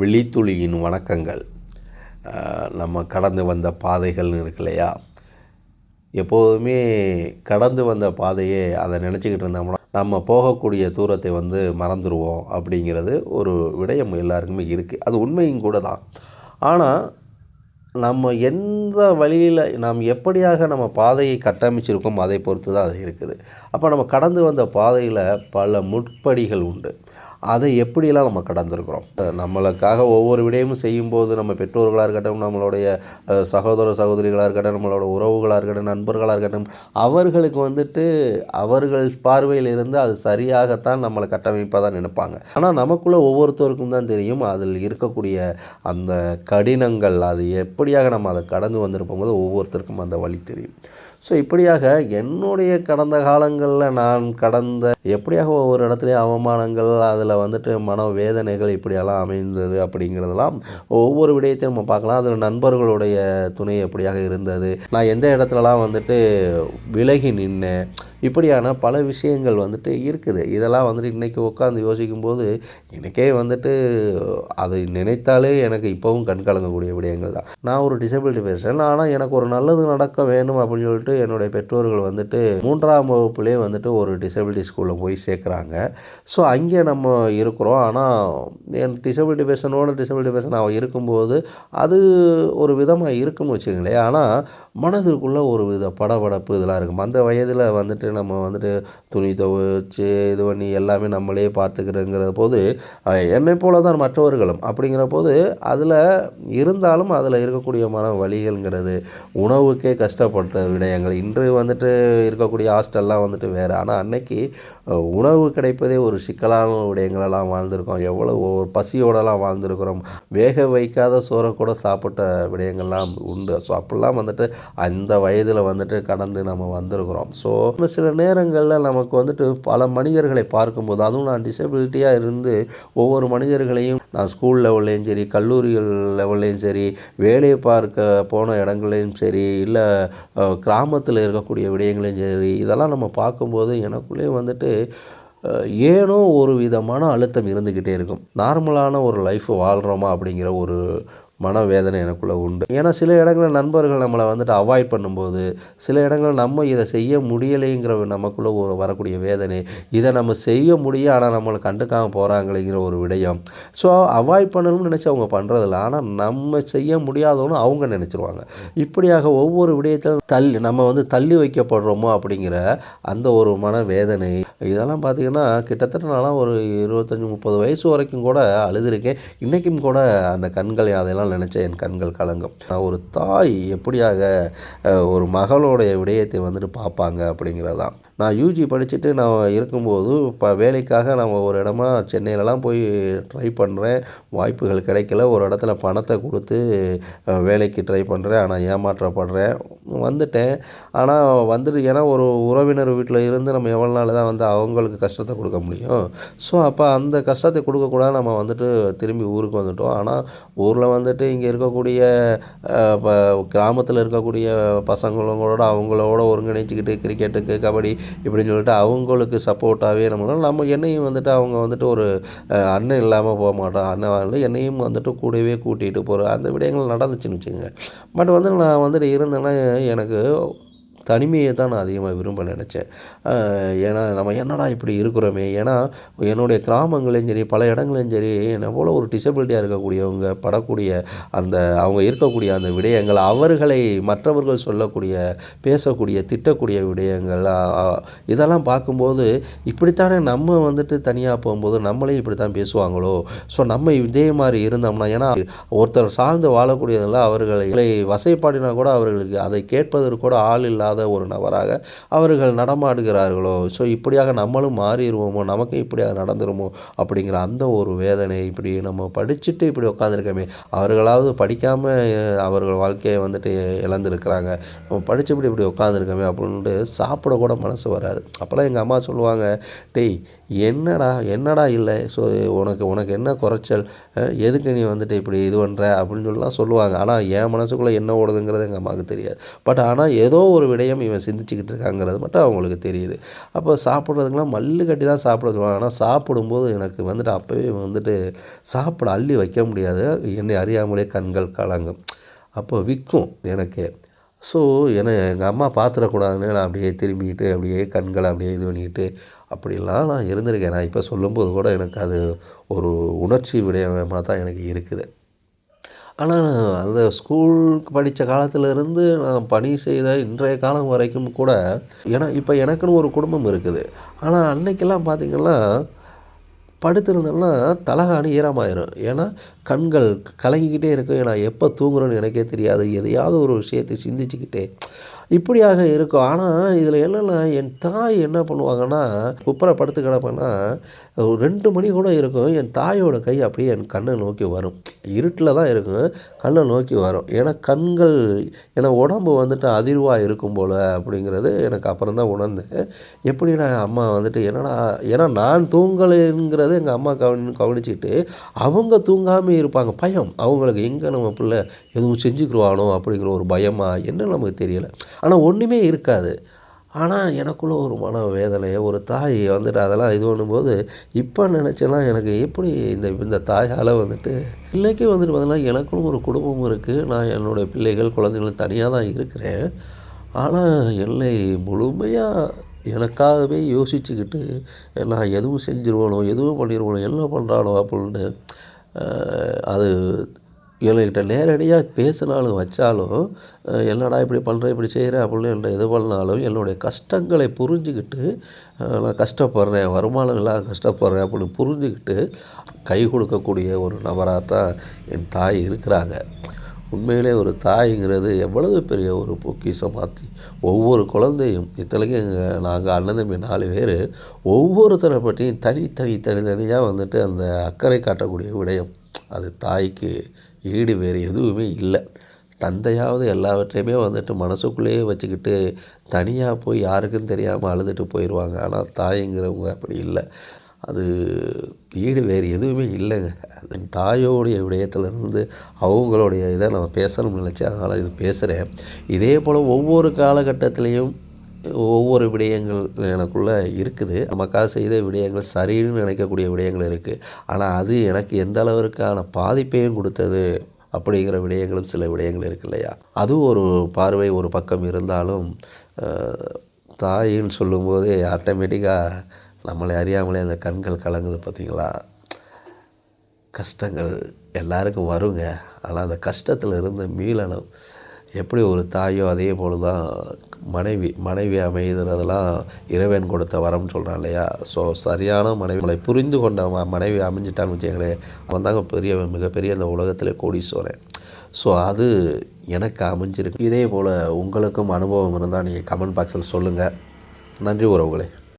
விழித்துளியின் வணக்கங்கள். நம்ம கடந்து வந்த பாதைகள்னு இருக்கு இல்லையா? எப்போதுமே கடந்து வந்த பாதையே அதை நினச்சிக்கிட்டு இருந்தோம்னா நம்ம போகக்கூடிய தூரத்தை வந்து மறந்துடுவோம் அப்படிங்கிறது ஒரு விடயம் எல்லாருக்குமே இருக்குது அது உண்மையும் கூட தான். ஆனால் நம்ம எந்த வழியில் நாம் எப்படியாக நம்ம பாதையை கட்டமைச்சிருக்கோம் அதை பொறுத்து தான் அது இருக்குது. அப்போ நம்ம கடந்து வந்த பாதையில் பல முட்படிகள் உண்டு. அதை எப்படியெல்லாம் நம்ம கடந்திருக்கிறோம்? நம்மளுக்காக ஒவ்வொரு விடயமும் செய்யும்போது நம்ம பெற்றோர்களாக இருக்கட்டும் நம்மளுடைய சகோதர சகோதரிகளாக இருக்கட்டும் நம்மளோட உறவுகளாக இருக்கட்டும் நண்பர்களாக இருக்கட்டும் அவர்களுக்கு வந்துட்டு அவர்கள் பார்வையில் இருந்து அது சரியாகத்தான் நம்மளை கட்டமைப்பாக தான் நினைப்பாங்க. ஆனால் நமக்குள்ளே ஒவ்வொருத்தருக்கும் தான் தெரியும் அதில் இருக்கக்கூடிய அந்த கடினங்கள் அது எப்படியாக நம்ம அதை கடந்து வந்திருப்போம் போது ஒவ்வொருத்தருக்கும் அந்த வழி தெரியும். ஸோ இப்படியாக என்னுடைய கடந்த காலங்களில் நான் கடந்த எப்படியாக ஒவ்வொரு இடத்துலையும் அவமானங்கள் அதில் வந்துட்டு மன வேதனைகள் இப்படியெல்லாம் அமைந்தது அப்படிங்கிறதெல்லாம் ஒவ்வொரு விடயத்தையும் நம்ம பார்க்கலாம். அதில் நண்பர்களுடைய துணை எப்படியாக இருந்தது? நான் எந்த இடத்துலலாம் வந்துட்டு விலகி நின்னேன்? இப்படியான பல விஷயங்கள் வந்துட்டு இருக்குது. இதெல்லாம் வந்துட்டு இன்றைக்கி உட்காந்து யோசிக்கும்போது எனக்கே வந்துட்டு அதை நினைத்தாலே எனக்கு இப்போவும் கண் கலங்கக்கூடிய விடயங்கள் தான். நான் ஒரு டிசபிலிட்டி பேஷன் ஆனால் எனக்கு ஒரு நல்லது நடக்க வேணும் அப்படின்னு சொல்லிட்டு என்னுடைய பெற்றோர்கள் வந்துட்டு மூன்றாம் வகுப்புலேயே வந்துட்டு ஒரு டிசபிலிட்டி ஸ்கூலில் போய் சேர்க்குறாங்க. ஸோ அங்கே நம்ம இருக்கிறோம். ஆனால் என் டிசபிலிட்டி பேஷனோட டிசபிலிட்டி பேஷன் அவன் இருக்கும்போது அது ஒரு விதமாக இருக்குன்னு வச்சுங்களேன் ஆனால் மனதுக்குள்ளே ஒரு வித படபடப்பு இதெல்லாம் இருக்கும். அந்த வயதில் வந்துட்டு நம்ம வந்துட்டு துணி துவைச்சி இது பண்ணி எல்லாமே நம்மளே பார்த்துக்கிறோங்கிற போது என்னை போல தான் மற்றவர்களும். அப்படிங்கிற போது அதில் இருந்தாலும் அதில் இருக்கக்கூடிய மன வழிகள்ங்கிறது உணவுக்கே கஷ்டப்பட்ட விடயங்கள். இன்று வந்துட்டு இருக்கக்கூடிய ஹாஸ்டல்லாம் வந்துட்டு வேறு. ஆனால் அன்னைக்கு உணவு கிடைப்பதே ஒரு சிக்கலான விடயங்களெல்லாம் வாழ்ந்திருக்கோம். எவ்வளோ ஒரு பசியோடலாம் வாழ்ந்திருக்கிறோம். வேக வைக்காத சோறை கூட சாப்பிட்ட விடயங்கள்லாம் உண்டு. ஸோ அப்படிலாம் வந்துட்டு அந்த வயதில் வந்துட்டு கடந்து நம்ம வந்திருக்கிறோம். ஸோ சில நேரங்களில் நமக்கு வந்துட்டு பல மனிதர்களை பார்க்கும்போது அதுவும் நான் டிசபிலிட்டியாக இருந்து ஒவ்வொரு மனிதர்களையும் நான் ஸ்கூல் லெவல்லையும் சரி கல்லூரிகள் லெவல்லையும் சரி வேலையை பார்க்க போன இடங்களையும் சரி இல்லை கிராமத்தில் இருக்கக்கூடிய விடயங்களையும் சரி இதெல்லாம் நம்ம பார்க்கும்போது எனக்குள்ளேயும் வந்துட்டு ஏனோ ஒரு விதமான அழுத்தம் இருந்துக்கிட்டே இருக்கும். நார்மலான ஒரு லைஃப் வாழ்கிறோமா அப்படிங்கிற ஒரு மனவேதனை எனக்குள்ளே உண்டு. ஏன்னா சில இடங்களில் நண்பர்கள் நம்மளை வந்துட்டு அவாய்ட் பண்ணும்போது சில இடங்களில் நம்ம இதை செய்ய முடியலைங்கிற நமக்குள்ளே ஒரு வரக்கூடிய வேதனை இதை நம்ம செய்ய முடியும் ஆனால் நம்மளை கண்டுக்காமல் போகிறாங்களேங்கிற ஒரு விடயம். ஸோ அவாய்ட் பண்ணணும்னு நினச்சி அவங்க பண்ணுறதில்ல ஆனால் நம்ம செய்ய முடியாதவனு அவங்க நினச்சிருவாங்க. இப்படியாக ஒவ்வொரு விடயத்தில் தள்ளி நம்ம வந்து தள்ளி வைக்கப்படுறோமோ அப்படிங்கிற அந்த ஒரு மன வேதனை இதெல்லாம் பார்த்திங்கன்னா கிட்டத்தட்ட நான்லாம் ஒரு இருபத்தஞ்சி முப்பது வயசு வரைக்கும் கூட அழுதுருக்கேன். இன்றைக்கும் கூட அந்த கண்கள் அதெல்லாம் நாள் நினச்ச என் கண்கள் கலங்கும். ஒரு தாய் எப்படியாக ஒரு மகளோடைய விடயத்தை வந்துட்டு பார்ப்பாங்க அப்படிங்கிறது தான் நான் யூஜி படிச்சுட்டு நான் இருக்கும்போது இப்போ வேலைக்காக நம்ம ஒரு இடமா சென்னையிலலாம் போய் ட்ரை பண்ணுறேன் வாய்ப்புகள் கிடைக்கல. ஒரு இடத்துல பணத்தை கொடுத்து வேலைக்கு ட்ரை பண்ணுறேன் ஆனால் ஏமாற்றப்படுறேன். வந்துட்டேன். ஆனால் வந்துட்டு ஏன்னா ஒரு உறவினர் வீட்டில் இருந்து நம்ம எவ்வளோ நாள் தான் வந்து அவங்களுக்கு கஷ்டத்தை கொடுக்க முடியும். ஸோ அப்போ அந்த கஷ்டத்தை கொடுக்கக்கூடாது. நம்ம வந்துட்டு திரும்பி ஊருக்கு வந்துட்டோம். ஆனால் ஊரில் வந்துட்டு இங்கே இருக்கக்கூடிய இப்போ கிராமத்தில் இருக்கக்கூடிய பசங்களோட அவங்களோட ஒருங்கிணைச்சிக்கிட்டு கிரிக்கெட்டுக்கு கபடி இப்படின்னு சொல்லிட்டு அவங்களுக்கு சப்போர்ட்டாகவே நம்ம நம்ம என்னையும் வந்துட்டு அவங்க வந்துட்டு ஒரு அண்ணன் இல்லாமல் போக மாட்டோம். அண்ணன் வந்து என்னையும் வந்துட்டு கூடவே கூட்டிகிட்டு போகிற அந்த விடயங்கள் நடந்துச்சுன்னு வச்சுங்க பட் வந்து நான் வந்துட்டு இருந்தேன்னா எனக்கு தனிமையை தான் நான் அதிகமாக விரும்ப நினச்சேன். ஏன்னா நம்ம என்னடா இப்படி இருக்கிறோமே? ஏன்னா என்னுடைய கிராமங்களையும் சரி பல இடங்களையும் சரி என்னை போல் ஒரு டிசபிலிட்டியாக இருக்கக்கூடியவங்க படக்கூடிய அந்த அவங்க இருக்கக்கூடிய அந்த விடயங்கள் அவர்களை மற்றவர்கள் சொல்லக்கூடிய பேசக்கூடிய திட்டக்கூடிய விடயங்கள் இதெல்லாம் பார்க்கும்போது இப்படித்தானே நம்ம வந்துட்டு தனியாக போகும்போது நம்மளையும் இப்படி தான் பேசுவாங்களோ? ஸோ நம்ம இதே மாதிரி இருந்தோம்னா ஏன்னா ஒருத்தர் சார்ந்து வாழக்கூடியதெல்லாம் அவர்களை வசைப்பாடினா கூட அவர்களுக்கு அதை கேட்பதற்கு கூட ஆள் இல்லாத இல்லாத ஒரு நபராக அவர்கள் நடமாடுகிறார்களோ? ஸோ இப்படியாக நம்மளும் மாறிடுவோமோ? நமக்கும் இப்படியாக நடந்துருமோ? அப்படிங்கிற அந்த ஒரு வேதனை இப்படி நம்ம படிச்சுட்டு இப்படி உட்காந்துருக்கோமே அவர்களாவது படிக்காமல் அவர்கள் வாழ்க்கையை வந்துட்டு இழந்திருக்கிறாங்க. நம்ம படித்து இப்படி இப்படி உட்காந்துருக்கோமே அப்படின்ட்டு சாப்பிடக்கூட மனசு வராது. அப்போல்லாம் எங்கள் அம்மா சொல்லுவாங்க டேய் என்னடா என்னடா இல்லை? ஸோ உனக்கு உனக்கு என்ன குறைச்சல்? எதுக்கு நீ வந்துட்டு இப்படி இது பண்ணுற அப்படின்னு சொல்லலாம் சொல்லுவாங்க. ஆனால் என் மனசுக்குள்ளே என்ன ஓடுதுங்கிறது எங்கள் அம்மாவுக்கு தெரியாது. பட் ஆனால் ஏதோ ஒரு விடயம் இவன் சிந்திச்சுக்கிட்டு இருக்காங்கிறது மட்டும் அவங்களுக்கு தெரியுது. அப்போ சாப்பிட்றதுக்கெலாம் மல்லு கட்டி தான் சாப்பிட சொல்லுவாங்க. ஆனால் சாப்பிடும்போது எனக்கு வந்துட்டு அப்போவே வந்துட்டு சாப்பிட அள்ளி வைக்க முடியாது. என்னை அறியாமலே கண்கள் கலங்கும். அப்போ விற்கும் எனக்கு. ஸோ என்னை எங்கள் அம்மா பார்த்துடக்கூடாதுன்னு நான் அப்படியே திரும்பிக்கிட்டு அப்படியே கண்களை அப்படியே இது பண்ணிக்கிட்டு அப்படிலாம் நான் இருந்திருக்கேன். நான் இப்போ சொல்லும்போது கூட எனக்கு அது ஒரு உணர்ச்சி விடயமாக தான் எனக்கு இருக்குது. ஆனால் அந்த ஸ்கூல் படித்த காலத்திலேருந்து நான் பணி செய்த இன்றைய காலம் வரைக்கும் கூட ஏன்னா இப்போ எனக்குன்னு ஒரு குடும்பம் இருக்குது. ஆனால் அன்னைக்கெல்லாம் பார்த்திங்கன்னா படுத்திருந்தோம்னா தலகாணி ஈரமாயிரும். ஏன்னா கண்கள் கலங்கிக்கிட்டே இருக்கும். நான் எப்போ தூங்குறோன்னு எனக்கே தெரியாது. எதையாவது ஒரு விஷயத்தை சிந்திச்சுக்கிட்டே இப்படியாக இருக்கும். ஆனால் இதில் என்னென்னா என் தாய் என்ன பண்ணுவாங்கன்னா குப்பரை படுத்து கிடப்பேன்னா ஒரு ரெண்டு மணி கூட இருக்கும். என் தாயோட கை அப்படியே என் கண்ணை நோக்கி வரும். இருட்டில் தான் இருக்கும். கண்ணை நோக்கி வரும். ஏன்னா கண்கள் ஏன்னா உடம்பு வந்துட்டு அதிர்வாக இருக்கும் போல் அப்படிங்கிறது எனக்கு அப்புறம் தான் உணர்ந்தேன். எப்படிடா அம்மா வந்துட்டு என்னடா ஏன்னா நான் தூங்கலைங்கிறத எங்கள் அம்மா கவனி கவனிச்சுக்கிட்டு அவங்க தூங்காமல் இருப்பாங்க. பயம். அவங்களுக்கு எங்கே நம்ம பிள்ளை எதுவும் செஞ்சுக்கிடுவானோ அப்படிங்கிற ஒரு பயமாக என்ன நமக்கு தெரியலை. ஆனால் ஒன்றுமே இருக்காது. ஆனால் எனக்குள்ள ஒரு மன வேதனை ஒரு தாய் வந்துட்டு அதெல்லாம் இது பண்ணும்போது இப்போ நினச்சேன்னா எனக்கு எப்படி இந்த இந்த தாயால் வந்துட்டு பிள்ளைக்கு வந்துட்டு பார்த்தீங்கன்னா எனக்கும் ஒரு குடும்பம் இருக்குது நான் என்னுடைய பிள்ளைகள் குழந்தைகள் தனியாக தான் இருக்கிறேன். ஆனால் என்னை முழுமையாக எனக்காகவே யோசிச்சுக்கிட்டு நான் எதுவும் செஞ்சிருவானோ எதுவும் பண்ணிடுவானோ என்ன பண்ணுறானோ அப்படின்ட்டு அது என்கிட்ட நேரடியாக பேசினாலும் வச்சாலும் என்னடா இப்படி பண்ணுற இப்படி செய்கிற அப்படின்னு என்கிட்ட இது பண்ணாலும் என்னுடைய கஷ்டங்களை புரிஞ்சுக்கிட்டு நான் கஷ்டப்படுறேன் வருமானம் இல்லாத கஷ்டப்படுறேன் அப்படின்னு புரிஞ்சுக்கிட்டு கை கொடுக்கக்கூடிய ஒரு நபராக தான் என் தாய் இருக்கிறாங்க. உண்மையிலே ஒரு தாய்ங்கிறது எவ்வளவு பெரிய ஒரு பொக்கிஷம் மாற்றி ஒவ்வொரு குழந்தையும் இத்தனைக்கும் எங்கள் நாங்கள் அண்ணன் தம்பி நாலு பேர் ஒவ்வொருத்தரை பற்றியும் தனி தனி தனித்தனியாக வந்துட்டு அந்த அக்கறை காட்டக்கூடிய விடயம் அது தாய்க்கு ஈடு வேறு எதுவுமே இல்லை. தந்தையாவது எல்லாவற்றையுமே வந்துட்டு மனசுக்குள்ளேயே வச்சுக்கிட்டு தனியாக போய் யாருக்கும் தெரியாமல் அழுதுட்டு போயிடுவாங்க ஆனால் தாய்ங்கிறவங்க அப்படி இல்லை. அது ஈடு வேறு எதுவுமே இல்லைங்க. அது தாயோடைய விடயத்துலேருந்து அவங்களுடைய இதை நம்ம பேசணும்னு நினச்சி அதனால் இது பேசுகிறேன் இதே போல் ஒவ்வொரு காலகட்டத்திலையும் ஒவ்வொரு விடயங்கள் எனக்குள்ளே இருக்குது. நமக்காக செய்த விடயங்கள் சரின்னு நினைக்கக்கூடிய விடயங்கள் இருக்குது ஆனால் அது எனக்கு எந்த அளவிற்கான பாதிப்பையும் கொடுத்தது அப்படிங்கிற விடயங்களும் சில விடயங்கள் இருக்கு இல்லையா? அது ஒரு பார்வை ஒரு பக்கம் இருந்தாலும் தாயின்னு சொல்லும்போது ஆட்டோமேட்டிக்காக நம்மளை அறியாமலே அந்த கண்கள் கலங்குது பார்த்திங்களா? கஷ்டங்கள் எல்லாருக்கும் வருங்க. ஆனால் அந்த கஷ்டத்தில் இருந்து மீளணும். எப்படி ஒரு தாயோ அதே போல் தான் மனைவி மனைவி அமைகிறதெல்லாம் இறைவன் கொடுத்த வரம்னு சொல்கிறான் இல்லையா? ஸோ சரியான மனைவி நம்மளை புரிந்து கொண்ட மனைவி அமைஞ்சிட்டான்னு வச்சுங்களேன் அவன் தாங்க பெரிய மிகப்பெரிய அந்த உலகத்திலே கோடீஸ்வரன். ஸோ அது எனக்கு அமைஞ்சிருக்கு. இதே போல் உங்களுக்கும் அனுபவம் இருந்தால் நீங்கள் கமெண்ட் பாக்ஸில் சொல்லுங்கள் நன்றி உறவுகளே.